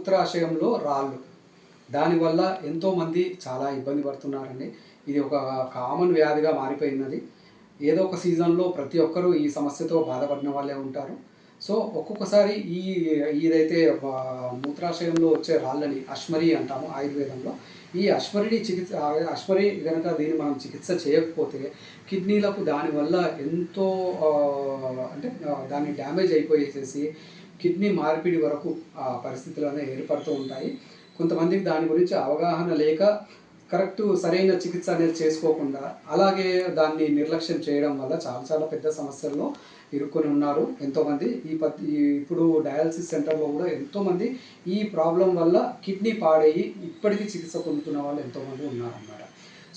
మూత్రాశయంలో రాళ్ళు. దానివల్ల ఎంతోమంది చాలా ఇబ్బంది పడుతున్నారండి. ఇది ఒక కామన్ వ్యాధిగా మారిపోయినది. ఏదో ఒక సీజన్లో ప్రతి ఒక్కరూ ఈ సమస్యతో బాధపడిన వాళ్ళే ఉంటారు. సో ఒక్కొక్కసారి ఈ ఇదైతే మూత్రాశయంలో వచ్చే రాళ్ళని అశ్మరి అంటాము ఆయుర్వేదంలో. ఈ అశ్మరిని చికిత్స అశ్వరి అశ్మరి కనుక దీన్ని మనం చికిత్స చేయకపోతే కిడ్నీలకు దానివల్ల ఎంతో అంటే దాన్ని డ్యామేజ్ అయిపోయేసేసి కిడ్నీ మార్పిడి వరకు ఆ పరిస్థితులు అనేవి ఏర్పడుతూ ఉంటాయి. కొంతమందికి దాని గురించి అవగాహన లేక కరెక్ట్ సరైన చికిత్స అనేది చేసుకోకుండా అలాగే దాన్ని నిర్లక్ష్యం చేయడం వల్ల చాలా చాలా పెద్ద సమస్యల్లో ఇరుక్కొని ఉన్నారు. ఎంతోమంది ఈ పద్ ఇప్పుడు డయాలసిస్ సెంటర్లో కూడా ఎంతోమంది ఈ ప్రాబ్లం వల్ల కిడ్నీ పాడేయి ఇప్పటికీ చికిత్స పొందుతున్న వాళ్ళు ఎంతోమంది ఉన్నారన్నమాట.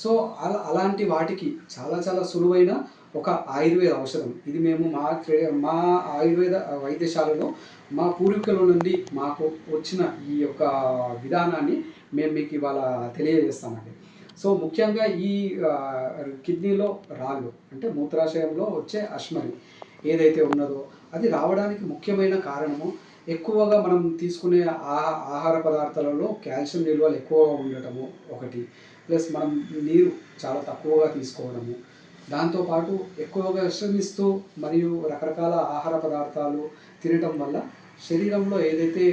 సో అలా అలాంటి వాటికి చాలా చాలా సులువైన ఒక ఆయుర్వేద ఔషధం. ఇది మేము మా మా ఆయుర్వేద వైద్యశాలలో మా పూర్వీకుల నుండి మాకు వచ్చిన ఈ యొక్క విధానాన్ని మేము మీకు ఇవాళ తెలియజేస్తామండి. సో ముఖ్యంగా ఈ కిడ్నీలో రాళ్ళు అంటే మూత్రాశయంలో వచ్చే అశ్మరి ఏదైతే ఉన్నదో అది రావడానికి ముఖ్యమైన కారణము ఎక్కువగా మనం తీసుకునే ఆహా ఆహార పదార్థాలలో కాల్షియం నిల్వలు ఎక్కువగా ఉండటము ఒకటి. ప్లస్ మనం నీరు చాలా తక్కువగా తీసుకోవడము. దాంతోపాటు ఎక్కువగా విశ్రమిస్తూ మరియు రకరకాల ఆహార పదార్థాలు తినటం వల్ల శరీరంలో ఏదైతే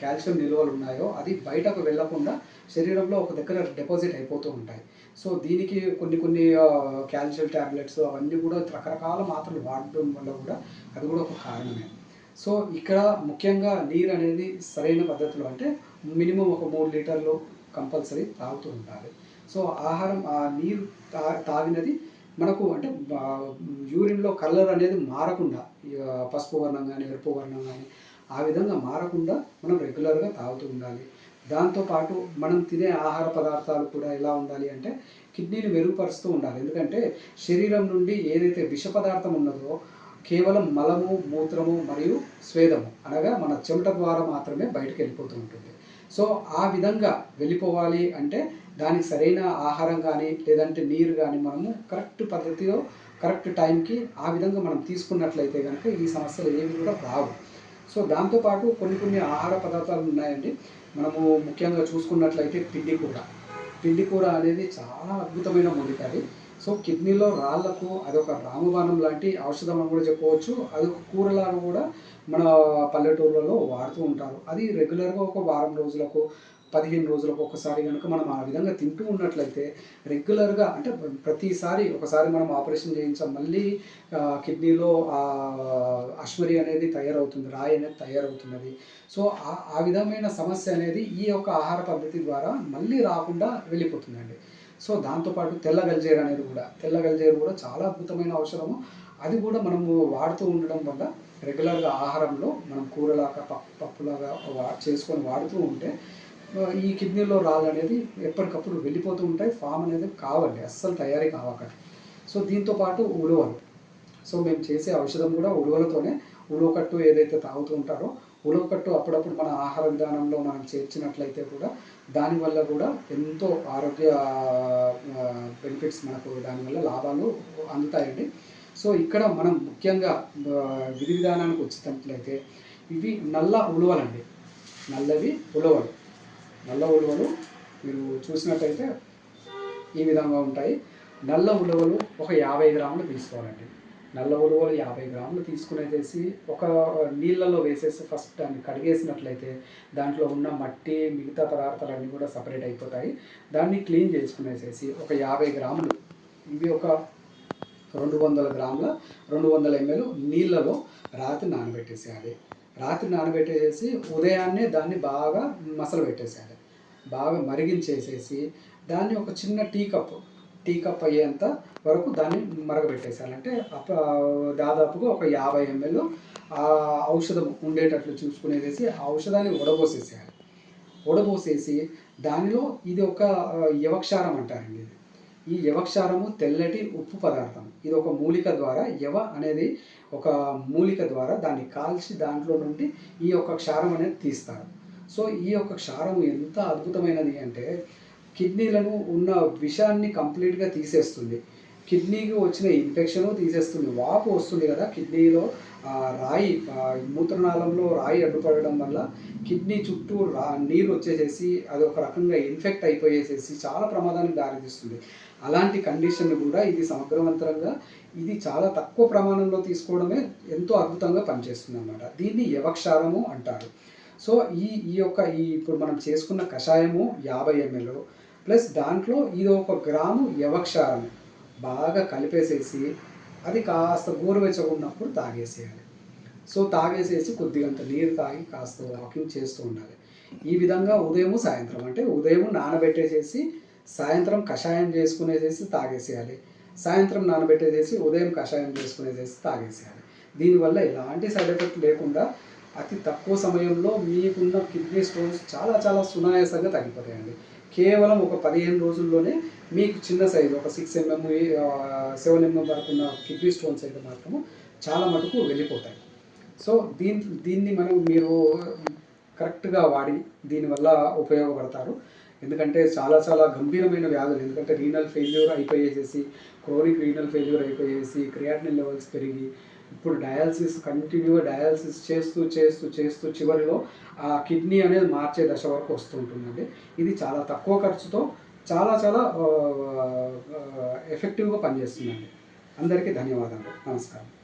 కాల్షియం నిల్వలు ఉన్నాయో అది బయటకు వెళ్ళకుండా శరీరంలో ఒక దగ్గర డిపాజిట్ అయిపోతూ ఉంటాయి. సో దీనికి కొన్ని కొన్ని కాల్షియం ట్యాబ్లెట్స్ అవన్నీ కూడా రకరకాల మాత్రలు వాడడం వల్ల కూడా అది కూడా ఒక కారణమే. సో ఇక్కడ ముఖ్యంగా నీరు అనేది సరైన పద్ధతిలో అంటే మినిమం ఒక మూడు లీటర్లు కంపల్సరీ తాగుతూ ఉండాలి సో ఆహారం ఆ నీరు తా తాగినది మనకు అంటే యూరిన్లో కలర్ అనేది మారకుండా పసుపు వర్ణం కానీ ఎరుపు వర్ణం కానీ ఆ విధంగా మారకుండా మనం రెగ్యులర్గా తాగుతూ ఉండాలి. దాంతోపాటు మనం తినే ఆహార పదార్థాలు కూడా ఎలా ఉండాలి అంటే కిడ్నీని మెరుగుపరుస్తూ ఉండాలి. ఎందుకంటే శరీరం నుండి ఏదైతే విష పదార్థం ఉన్నదో కేవలం మలము మూత్రము మరియు స్వేదము అనగా మన చెమట ద్వారా మాత్రమే బయటకు వెళ్ళిపోతూ ఉంటుంది. సో ఆ విధంగా వెళ్ళిపోవాలి అంటే దానికి సరైన ఆహారం కానీ లేదంటే నీరు కానీ మనము కరెక్ట్ పద్ధతిలో కరెక్ట్ టైంకి ఆ విధంగా మనం తీసుకున్నట్లయితే కనుక ఈ సమస్యలు ఏవి కూడా రావు. సో దాంతోపాటు కొన్ని కొన్ని ఆహార పదార్థాలు ఉన్నాయండి. మనము ముఖ్యంగా చూసుకున్నట్లయితే పిండి కూర. పిండి కూర అనేది చాలా అద్భుతమైన మూలిక అది. సో కిడ్నీలో రాళ్ళకు అదొక రామబాణం లాంటి ఔషధం అని కూడా చెప్పవచ్చు అది ఒక కూరలాగా కూడా మన పల్లెటూర్లలో వాడుతూ ఉంటారు. అది రెగ్యులర్గా ఒక వారం రోజులకు పదిహేను రోజులకు ఒకసారి కనుక మనం ఆ విధంగా తింటూ ఉన్నట్లయితే రెగ్యులర్గా అంటే ప్రతిసారి ఒకసారి మనం ఆపరేషన్ చేయించాం మళ్ళీ కిడ్నీలో అశ్వరి అశ్మరి అనేది తయారవుతుంది రాయి అనేది తయారవుతున్నది. సో ఆ ఆ విధమైన సమస్య అనేది ఈ యొక్క ఆహార పద్ధతి ద్వారా మళ్ళీ రాకుండా వెళ్ళిపోతుందండి. సో దాంతోపాటు తెల్ల గల్జేరు అనేది కూడా తెల్ల గల్జేరు కూడా చాలా అద్భుతమైన ఔషధము అది కూడా మనము వాడుతూ ఉండడం వల్ల రెగ్యులర్గా ఆహారంలో మనం కూరలాగా పప్పు పప్పులాగా వా చేసుకొని వాడుతూ ఉంటే ఈ కిడ్నీలో రాళ్ళు అనేది ఎప్పటికప్పుడు వెళ్ళిపోతూ ఉంటాయి. ఫామ్ అనేది కావాలి అస్సలు తయారీ కావకండి సో దీంతో పాటు ఉలువలు. సో మేము చేసే ఔషధం కూడా ఉలువలతోనే ఉలువకట్టు ఏదైతే తాగుతూ ఉంటారో ఉలవకట్టు అప్పుడప్పుడు మన ఆహార విధానంలో మనం చేర్చినట్లయితే కూడా దానివల్ల కూడా ఎంతో ఆరోగ్య బెనిఫిట్స్ మనకు దానివల్ల లాభాలు అందుతాయండి. సో ఇక్కడ మనం ముఖ్యంగా విధి విధానానికి వచ్చినట్లయితే ఇవి నల్ల ఉలువలండి. నల్లవి ఉలవలు. నల్ల ఉలువలు మీరు చూసినట్టయితే ఈ విధంగా ఉంటాయి. నల్ల ఉలవలు ఒక యాభై గ్రాములు తీసుకోవాలండి. నల్ల ఉలవలు యాభై గ్రాములు తీసుకునేసేసి ఒక నీళ్ళలో వేసేసి ఫస్ట్ దాన్ని కడిగేసినట్లయితే దాంట్లో ఉన్న మట్టి మిగతా పదార్థాలన్నీ కూడా సపరేట్ అయిపోతాయి. దాన్ని క్లీన్ చేసుకునేసేసి ఒక యాభై గ్రాములు ఇవి ఒక రెండు వందల గ్రాముల రెండు వందల ఎంఎల్ నీళ్ళలో రాత్రి నానబెట్టేసేయాలి. రాత్రి నానబెట్టేసేసి ఉదయాన్నే దాన్ని బాగా మసలు పెట్టేసేయాలి బాగా మరిగించేసేసి దాన్ని ఒక చిన్న టీ కప్ టీ కప్ అయ్యేంత వరకు దాన్ని మరగబెట్టేసేయాలి అంటే అప్ప దాదాపుగా ఒక యాభై ఎంఎల్ ఆ ఔషధం ఉండేటట్లు చూసుకునేసేసి ఆ ఔషధాన్ని ఉడబోసేసేయాలి ఉడబోసేసి దానిలో ఇది ఒక యవక్షారం అంటారండి ఇది. ఈ యవక్షారము తెల్లటి ఉప్పు పదార్థం. ఇది ఒక మూలిక ద్వారా యవ అనేది ఒక మూలిక ద్వారా దాన్ని కాల్చి దాంట్లో నుండి ఈ యొక్క క్షారం అనేది తీస్తారు. సో ఈ యొక్క క్షారము ఎంత అద్భుతమైనది అంటే కిడ్నీలను ఉన్న విషాన్ని కంప్లీట్గా తీసేస్తుంది. కిడ్నీకి వచ్చిన ఇన్ఫెక్షన్ తీసేస్తుంది. వాపు వస్తుంది కదా కిడ్నీలో రాయి మూత్రనాళంలో రాయి అడ్డుపడడం వల్ల కిడ్నీ చుట్టూ రా నీరు వచ్చేసేసి అది ఒక రకంగా ఇన్ఫెక్ట్ అయిపోయేసేసి చాలా ప్రమాదానికి దారితీస్తుంది. అలాంటి కండిషన్ కూడా ఇది సమగ్రవంతంగా ఇది చాలా తక్కువ ప్రమాణంలో తీసుకోవడమే ఎంతో అద్భుతంగా పనిచేస్తుంది అన్నమాట దీన్ని యవక్షారము అంటారు. సో ఈ ఈ యొక్క ఈ ఇప్పుడు మనం చేసుకున్న కషాయము యాభై ఎంఎల్ ప్లస్ దాంట్లో ఇది ఒక గ్రాము యవక్షారం బాగా కలిపేసేసి అది కాస్త గోరువెచ్చగా ఉన్నప్పుడు తాగేసేయాలి. సో తాగేసేసి కొద్దిగంత నీరు తాగి కాస్త వాకింగ్ చేస్తూ ఉండాలి. ఈ విధంగా ఉదయం సాయంత్రం. అంటే ఉదయం నానబెట్టేసేసి సాయంత్రం కషాయం చేసుకునేసేసి తాగేసేయాలి. సాయంత్రం నానబెట్టేసేసి ఉదయం కషాయం చేసుకునేసేసి తాగేసేయాలి. దీనివల్ల ఎలాంటి సైడ్ ఎఫెక్ట్ లేకుండా అతి తక్కువ సమయంలో మీకున్న కిడ్నీ స్టోన్స్ చాలా చాలా సునాయాసంగా తగ్గిపోతాయండి. కేవలం ఒక పదిహేను రోజుల్లోనే మీకు చిన్న సైజు ఒక సిక్స్ ఎంఎం సెవెన్ ఎంఎం వరకు ఉన్న కిడ్నీ స్టోన్స్ అయితే మాత్రము చాలా మటుకు వెళ్ళిపోతాయి. సో దీని దీన్ని మనం మీరు కరెక్ట్గా వాడి దీనివల్ల ఉపయోగపడతారు. ఎందుకంటే చాలా చాలా గంభీరమైన వ్యాధులు ఎందుకంటే రీనల్ ఫెయిల్యూర్ అయిపోయేసేసి క్రోనిక్ రీనల్ ఫెయిల్యూర్ అయిపోయేసి క్రియాటిన్ లెవెల్స్ పెరిగి ఇప్పుడు డయాలసిస్ కంటిన్యూగా డయాలసిస్ చేస్తూ చేస్తూ చేస్తూ చివరిలో ఆ కిడ్నీ అనేది మార్చే దశ వరకు వస్తుంటుందండి. ఇది చాలా తక్కువ ఖర్చుతో చాలా చాలా ఎఫెక్టివ్గా పనిచేస్తుందండి. అందరికీ ధన్యవాదాలు. నమస్కారం.